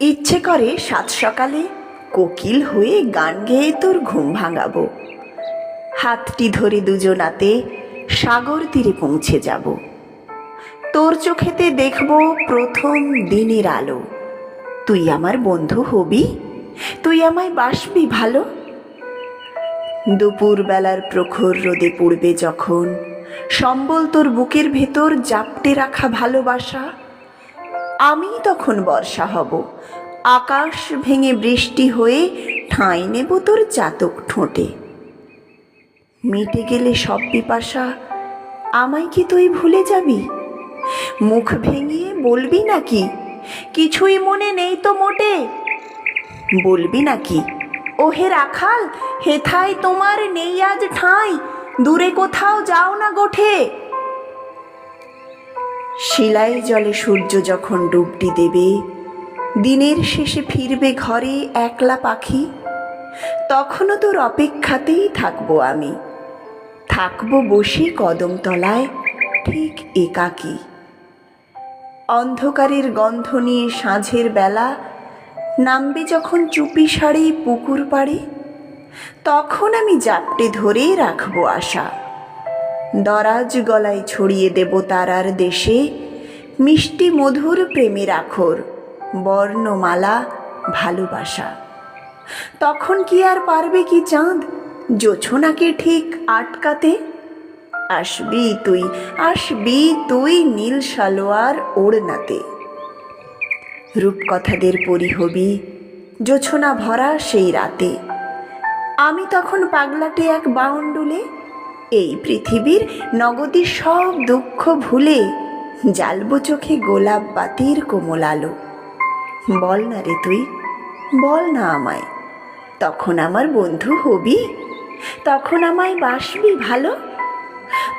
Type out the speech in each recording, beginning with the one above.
ইচ্ছে করে সাত সকালে কোকিল হয়ে গান গেয়ে তোর ঘুম ভাঙাবো। হাতটি ধরে দুজনাতে সাগর তীরে পৌঁছে যাব। তোর চোখেতে দেখব প্রথম দিনের আলো। তুই আমার বন্ধু হবি? তুই আমায় বাসবি ভালো? দুপুরবেলার প্রখর রোদে পড়বে যখন সম্বল তোর বুকের ভেতর জাপটে রাখা ভালোবাসা। আমি তখন বর্ষা হব। আকাশ ভেঙে বৃষ্টি হয়ে ঠাঁই নেব তোর চাতক ঠোঁটে। মিটে গেলে সব পিপাসা, আমায় কি তুই ভুলে যাবি? মুখ ভেঙিয়ে বলবি নাকি, কিছুই মনে নেই তো মোটে? বলবি নাকি, ওহে রাখাল, হেথায় তোমার নেই আজ ঠাঁই, দূরে কোথাও যাও না গোঠে। শিলাই জলে সূর্য যখন ডুবটি দেবে, দিনের শেষে ফিরবে ঘরে একলা পাখি, তখনও তোর অপেক্ষাতেই থাকব আমি। থাকব বসে কদম তলায়, ঠিক একাকী। অন্ধকারের গন্ধ নিয়ে সাঁঝের বেলা নামবে যখন চুপি শাড়ি পুকুর পাড়ে, তখন আমি জাপটে ধরেই রাখব আশা। দরাজ গলায় ছড়িয়ে দেব তারার দেশে, মিষ্টি মধুর প্রেমের আখর, বর্ণমালা, ভালোবাসা। তখন কি আর পারবে কি চাঁদ? জোছনাকে ঠিক আটকাতে? আসবি তুই আসবি তুই নীল সালোয়ার ওড়নাতে। রূপকথাদের পরি হবি জোছনা ভরা সেই রাতে। আমি তখন পাগলাটে এক বাউন্ডুলে এই পৃথিবীর নগদী সব দুঃখ ভুলে জ্বালবো চোখে গোলাপ বাতির কোমল আলো। বল না রে তুই, বল না আমায়। তখন আমার বন্ধু হবি, তখন আমায় বাসবি ভালো।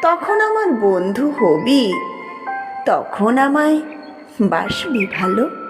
তখন আমার বন্ধু হবি, তখন আমায় বাসবি ভালো।